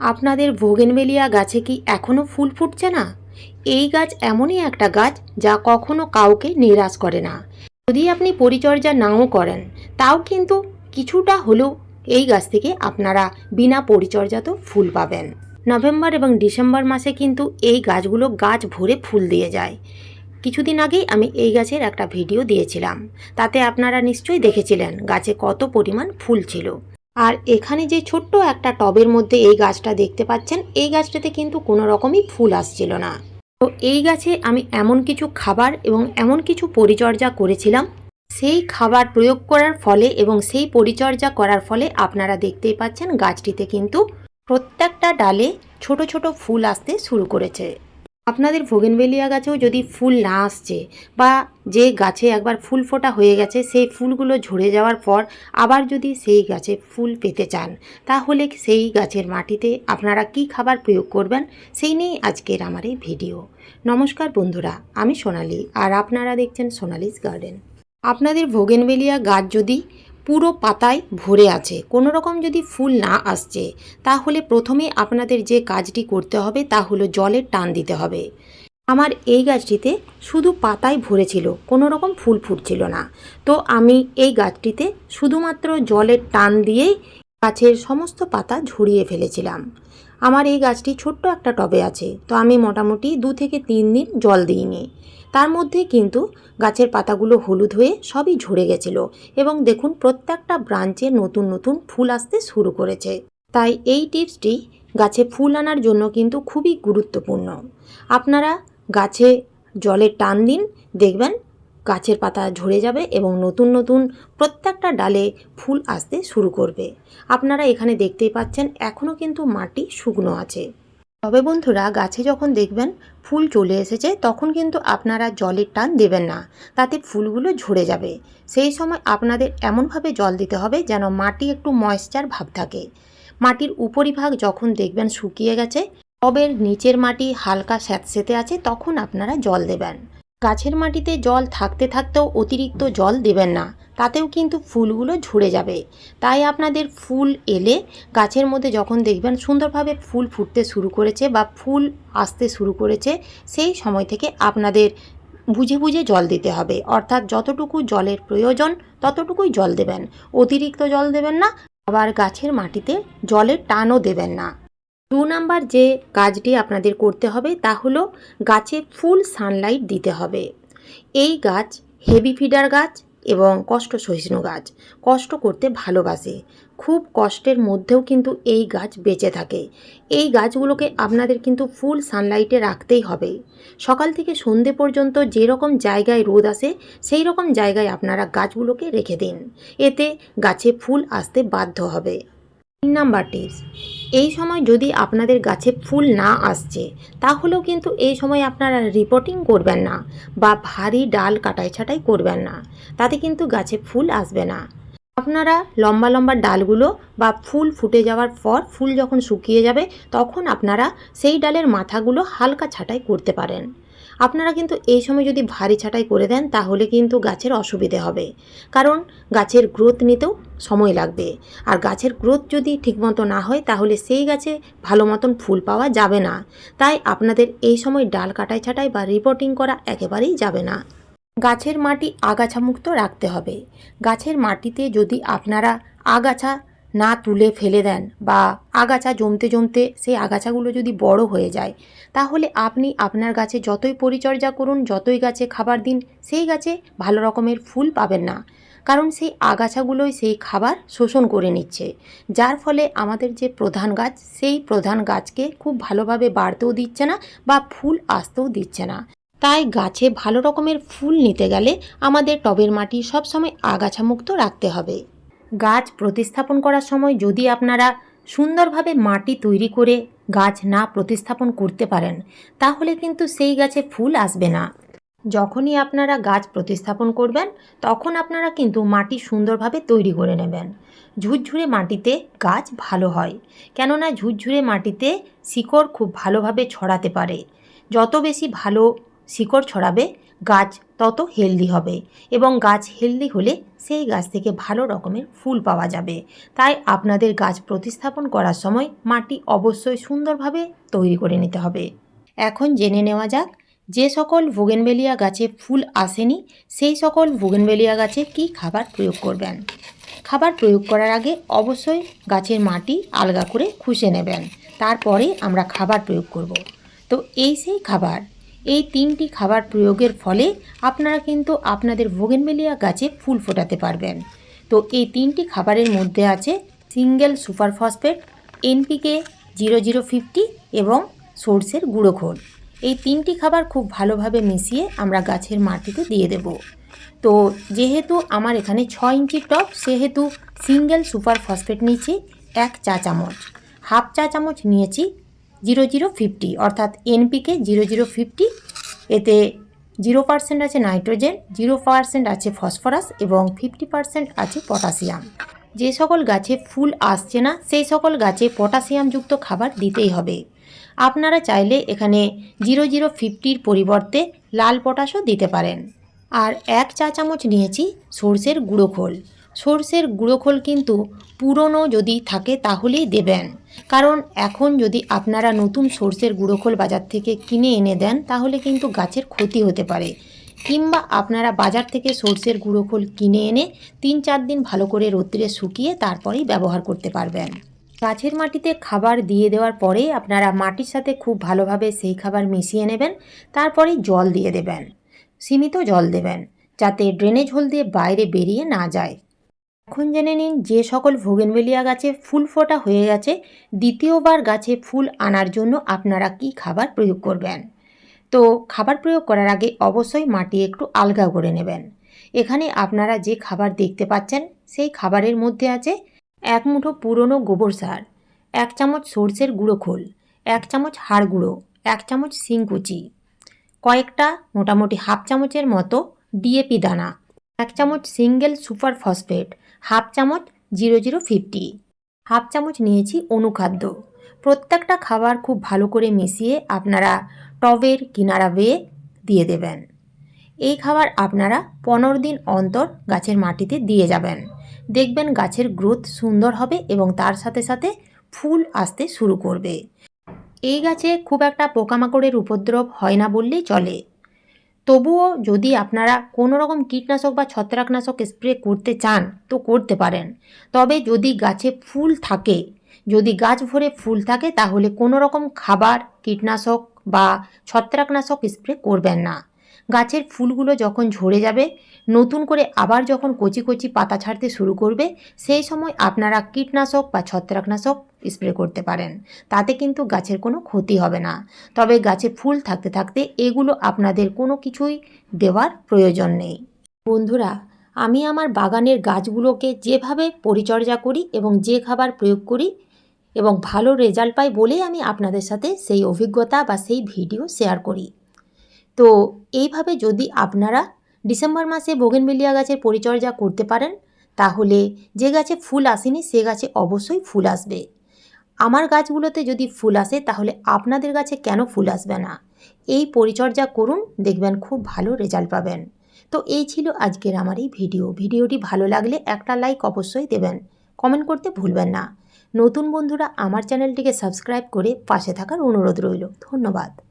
আপনাদের ভোগেনবেলিয়া গাছে কি এখনও ফুল ফুটছে না? এই গাছ এমনই একটা গাছ যা কখনো কাউকে নিরাশ করে না। যদি আপনি পরিচর্যা নাও করেন, তাও কিন্তু কিছুটা হলেও এই গাছ থেকে আপনারা বিনা পরিচর্যাতেও ফুল পাবেন। নভেম্বর এবং ডিসেম্বর মাসে কিন্তু এই গাছগুলো গাছ ভরে ফুল দিয়ে যায়। কিছুদিন আগেই আমি এই গাছের একটা ভিডিও দিয়েছিলাম। তাতে আপনারা নিশ্চয়ই দেখেছিলেন গাছে কত পরিমাণ ফুল ছিল। আর এখানে যে ছোট্ট একটা টবের মধ্যে এই গাছটা দেখতে পাচ্ছেন, এই গাছটাতে কিন্তু কোনো রকমই ফুল আসছিল না। তো এই গাছে আমি এমন কিছু খাবার এবং এমন কিছু পরিচর্যা করেছিলাম। সেই খাবার প্রয়োগ করার ফলে এবং সেই পরিচর্যা করার ফলে আপনারা দেখতেই পাচ্ছেন গাছটিতে কিন্তু প্রত্যেকটা ডালে ছোট ছোট ফুল আসতে শুরু করেছে। আপনাদের ভোগেনবেলিয়া গাছেও যদি ফুল না আসছে বা যে গাছে একবার ফুল ফোটা হয়ে গেছে, সেই ফুলগুলো ঝরে যাওয়ার পর আবার যদি সেই গাছে ফুল পেতে চান, তাহলে সেই গাছের মাটিতে আপনারা কি খাবার প্রয়োগ করবেন, সেই নিয়েই আজকের আমার এই ভিডিও। নমস্কার বন্ধুরা, আমি সোনালি, আর আপনারা দেখছেন সোনালিস গার্ডেন। আপনাদের ভোগেনবেলিয়া গাছ যদি পুরো পাতায় ভরে আছে। কোনো রকম যদি ফুল না আসছে, তাহলে প্রথমে আপনাদের যে কাজটি করতে হবে তা হলো জলের টান দিতে হবে। আমার এই গাছটিতে শুধু পাতায় ভরেছিল কোনো রকম ফুল ফুটছিল না। তো আমি এই গাছটিতে শুধুমাত্র জলের টান দিয়েই গাছের সমস্ত পাতা ঝরিয়ে ফেলেছিলাম। আমার এই গাছটি ছোট্ট একটা টবে আছে, তো আমি মোটামুটি দু থেকে তিন দিন জল দিইনি। তার মধ্যে কিন্তু গাছের পাতাগুলো হলুদ হয়ে সবই ঝরে গেছিল এবং দেখুন প্রত্যেকটা ব্রাঞ্চে নতুন নতুন ফুল আসতে শুরু করেছে। তাই এই টিপসটি গাছে ফুল আনার জন্য কিন্তু খুবই গুরুত্বপূর্ণ। আপনারা গাছে জলের টান দিন, দেখবেন গাছের পাতা ঝরে যাবে এবং নতুন নতুন প্রত্যেকটা ডালে ফুল আসতে শুরু করবে। আপনারা এখানে দেখতেই পাচ্ছেন এখনও কিন্তু মাটি শুকনো আছে। তবে বন্ধুরা, গাছে যখন দেখবেন ফুল চলে এসেছে, তখন কিন্তু আপনারা জলের টান দেবেন না। তাতে ফুলগুলো ঝরে যাবে। সেই সময় আপনাদের এমনভাবে জল দিতে হবে যেন মাটি একটু ময়েশ্চার ভাব থাকে। মাটির উপরিভাগ যখন দেখবেন শুকিয়ে গেছে, টবের নিচের মাটি হালকা স্যাঁতসেঁতে আছে, তখন আপনারা জল দেবেন। গাছের মাটিতে জল থাকতে থাকতেও অতিরিক্ত জল দেবেন না, তাতেও কিন্তু ফুলগুলো ঝরে যাবে। তাই আপনাদের ফুল এলে গাছের মধ্যে যখন দেখবেন সুন্দরভাবে ফুল ফুটতে শুরু করেছে বা ফুল আসতে শুরু করেছে, সেই সময় থেকে আপনাদের বুঝে বুঝে জল দিতে হবে। অর্থাৎ যতটুকু জলের প্রয়োজন ততটুকুই জল দেবেন। অতিরিক্ত জল দেবেন না, আবার গাছের মাটিতে জলের টানও দেবেন না। দু নাম্বার যে কাজটি আপনাদের করতে হবে তা হলো গাছে ফুল সানলাইট দিতে হবে। এই গাছ হেভি ফিডার গাছ এবং কষ্ট সহিষ্ণু গাছ, কষ্ট করতে ভালোবাসে। খুব কষ্টের মধ্যেও কিন্তু এই গাছ বেঁচে থাকে। এই গাছগুলোকে আপনাদের কিন্তু ফুল সানলাইটে রাখতেই হবে। সকাল থেকে সন্ধে পর্যন্ত যেরকম জায়গায় রোদ আসে, সেই রকম জায়গায় আপনারা গাছগুলোকে রেখে দিন। এতে গাছে ফুল আসতে বাধ্য হবে। তিন নাম্বার টিপস এই সময় যদি আপনাদের গাছে ফুল না আসছে, তাহলেও কিন্তু এই সময় আপনারা রিপোর্টিং করবেন না বা ভারী ডাল কাটাই ছাটাই করবেন না। তাতে কিন্তু গাছে ফুল আসবে না। আপনারা লম্বা লম্বা ডালগুলো বা ফুল ফুটে যাওয়ার পর ফুল যখন শুকিয়ে যাবে, তখন আপনারা সেই ডালের মাথাগুলো হালকা ছাটাই করতে পারেন। আপনারা কিন্তু এই সময় যদি ভারী ছাঁটাই করে দেন, তাহলে কিন্তু গাছের অসুবিধে হবে। কারণ গাছের গ্রোথ নিতেও সময় লাগবে। আর গাছের গ্রোথ যদি ঠিকমতো না হয়, তাহলে সেই গাছে ভালো মতন ফুল পাওয়া যাবে না। তাই আপনাদের এই সময় ডাল কাটাই ছাটাই বা রিপোর্টিং করা একেবারেই যাবে না। গাছের মাটি আগাছামুক্ত রাখতে হবে। গাছের মাটিতে যদি আপনারা আগাছা না তুলে ফেলে দেন বা আগাছা জমতে জমতে সেই আগাছাগুলো যদি বড় হয়ে যায়, তাহলে আপনি আপনার গাছে যতই পরিচর্যা করুন, যতই গাছে খাবার দিন, সেই গাছে ভালো রকমের ফুল পাবেন না। কারণ সেই আগাছাগুলোই সেই খাবার শোষণ করে নিচ্ছে। যার ফলে আমাদের যে প্রধান গাছ, সেই প্রধান গাছকে খুব ভালোভাবে বাড়তেও দিচ্ছে না বা ফুল আসতেও দিচ্ছে না। তাই গাছে ভালো রকমের ফুল নিতে গেলে আমাদের টবের মাটি সবসময় আগাছামুক্ত রাখতে হবে। গাছ প্রতিস্থাপন করার সময় যদি আপনারা সুন্দরভাবে মাটি তৈরি করে গাছ না প্রতিস্থাপন করতে পারেন, তাহলে কিন্তু সেই গাছে ফুল আসবে না। যখনই আপনারা গাছ প্রতিস্থাপন করবেন, তখন আপনারা কিন্তু মাটি সুন্দরভাবে তৈরি করে নেবেন। ঝুরঝুরে মাটিতে গাছ ভালো হয়। কেননা ঝুরঝুরে মাটিতে শিকড় খুব ভালোভাবে ছড়াতে পারে। যত বেশি ভালো শিকড় ছড়াবে গাছ তত হেলদি হবে এবং গাছ হেলদি হলে সেই গাছ থেকে ভালো রকমের ফুল পাওয়া যাবে। তাই আপনাদের গাছ প্রতিস্থাপন করার সময় মাটি অবশ্যই সুন্দরভাবে তৈরি করে নিতে হবে। এখন জেনে নেওয়া যাক যে সকল ভোগেনবেলিয়া গাছে ফুল আসেনি, সেই সকল ভোগেনবেলিয়া গাছে কি খাবার প্রয়োগ করবেন? খাবার প্রয়োগ করার আগে অবশ্যই গাছের মাটি আলগা করে খুশে নেবেন। তারপরে আমরা খাবার প্রয়োগ করব। তো এই সেই খাবার এই তিনটি খাবার প্রয়োগের ফলে আপনারা কিন্তু আপনাদের ভোগেনবেলিয়া গাছে ফুল ফোটাতে পারবেন। তো এই তিনটি খাবারের মধ্যে আছে single super phosphate, NPK zero zero fifty এবং সর্ষের গুঁড়ো খোল। এই তিনটি খাবার খুব ভালোভাবে মিশিয়ে আমরা গাছের মাটিতে দিয়ে দেব। তো যেহেতু আমার এখানে ছ ইঞ্চি টপ সেহেতু সিঙ্গেল সুপার ফসফেট নিয়েছি এক চা চামচ। হাফ চা চামচ নিয়েছি জিরো জিরো ফিফটি, অর্থাৎ এনপিকে জিরো জিরো ফিফটি, এতে জিরো পার্সেন্ট আছে নাইট্রোজেন, জিরো পার্সেন্ট আছে ফসফরাস এবং ফিফটি পার্সেন্ট আছে পটাশিয়াম। যে সকল গাছে ফুল আসছে না, সেই সকল গাছে পটাশিয়ামযুক্ত খাবার দিতেই হবে। আপনারা চাইলে এখানে জিরো জিরো ফিফটির পরিবর্তে লাল পটাশও দিতে পারেন। আর এক চা চামচ নিয়েছি সর্ষের গুঁড়ো খোল। সর্ষের গুঁড়ো খোল কিন্তু পুরনো যদি থাকে তাহলেই দেবেন। কারণ এখন যদি আপনারা নতুন সর্ষের গুঁড়ো খোল বাজার থেকে কিনে এনে দেন, তাহলে কিন্তু গাছের ক্ষতি হতে পারে। কিংবা আপনারা বাজার থেকে সর্ষের গুঁড়ো খোল কিনে এনে তিন চার দিন ভালো করে রোদ্রে শুকিয়ে তারপরেই ব্যবহার করতে পারবেন। গাছের মাটিতে খাবার দিয়ে দেওয়ার পরে আপনারা মাটির সাথে খুব ভালোভাবে সেই খাবার মিশিয়ে নেবেন, তারপরেই জল দিয়ে দেবেন। সীমিত জল দেবেন, যাতে ড্রেনেজ হোল দিয়ে বাইরে বেরিয়ে না যায়। এখন জেনে নিন যে সকল ভোগেনবেলিয়া গাছে ফুল ফোটা হয়ে গেছে, দ্বিতীয়বার গাছে ফুল আনার জন্য আপনারা কি খাবার প্রয়োগ করবেন? তো খাবার প্রয়োগ করার আগে অবশ্যই মাটি একটু আলগা করে নেবেন। এখানে আপনারা যে খাবার দেখতে পাচ্ছেন, সেই খাবারের মধ্যে আছে এক মুঠো পুরনো গোবর সার, এক চামচ সর্ষের গুঁড়ো খোল, এক চামচ হাড় গুঁড়ো, এক চামচ শিংকুচি, কয়েকটা মোটামুটি হাফ চামচের মতো ডিএপি দানা এক চামচ সিঙ্গেল সুপার ফসফেট, হাফ চামচ জিরো জিরো ফিফটি। হাফ চামচ নিয়েছি অনুখাদ্য। প্রত্যেকটা খাবার খুব ভালো করে মিশিয়ে আপনারা টবের কিনারা বেয়ে দিয়ে দেবেন। এই খাবার আপনারা পনেরো দিন অন্তর গাছের মাটিতে দিয়ে যাবেন। দেখবেন গাছের গ্রোথ সুন্দর হবে এবং তার সাথে সাথে ফুল আসতে শুরু করবে। এই গাছে খুব একটা পোকামাকড়ের উপদ্রব হয় না বললেই চলে। তবুও যদি আপনারা কোনো রকম কীটনাশক বা ছত্রাকনাশক স্প্রে করতে চান, তো করতে পারেন। তবে যদি গাছে ফুল থাকে, যদি গাছ ভরে ফুল থাকে, তাহলে কোনো রকম খাবার, কীটনাশক বা ছত্রাকনাশক স্প্রে করবেন না। গাছের ফুলগুলো যখন ঝরে যাবে, নতুন করে আবার যখন কচি কচি পাতা ছাড়তে শুরু করবে, সেই সময় আপনারা কীটনাশক বা ছত্রাকনাশক স্প্রে করতে পারেন। তাতে কিন্তু গাছের কোনো ক্ষতি হবে না। তবে গাছে ফুল থাকতে থাকতে এগুলো আপনাদের কোনো কিছুই দেওয়ার প্রয়োজন নেই। বন্ধুরা, আমি আমার বাগানের গাছগুলোকে যেভাবে পরিচর্যা করি এবং যে খাবার প্রয়োগ করি এবং ভালো রেজাল্ট পাই বলেই আমি আপনাদের সাথে সেই অভিজ্ঞতা বা সেই ভিডিও শেয়ার করি। তো এইভাবে যদি আপনারা ডিসেম্বর মাসে বোগেনবেলিয়া গাছের পরিচর্যা করতে পারেন, তাহলে যে গাছে ফুল আসেনি, সে গাছে অবশ্যই ফুল আসবে। আমার গাছগুলোতে যদি ফুল আসে, তাহলে আপনাদের গাছে কেন ফুল আসবে না? এই পরিচর্যা করুন, দেখবেন খুব ভালো রেজাল্ট পাবেন। তো এই ছিল আজকের আমার এই ভিডিও। ভিডিওটি ভালো লাগলে একটা লাইক অবশ্যই দেবেন। কমেন্ট করতে ভুলবেন না। নতুন বন্ধুরা আমার চ্যানেলটিকে সাবস্ক্রাইব করে পাশে থাকার অনুরোধ রইল। ধন্যবাদ।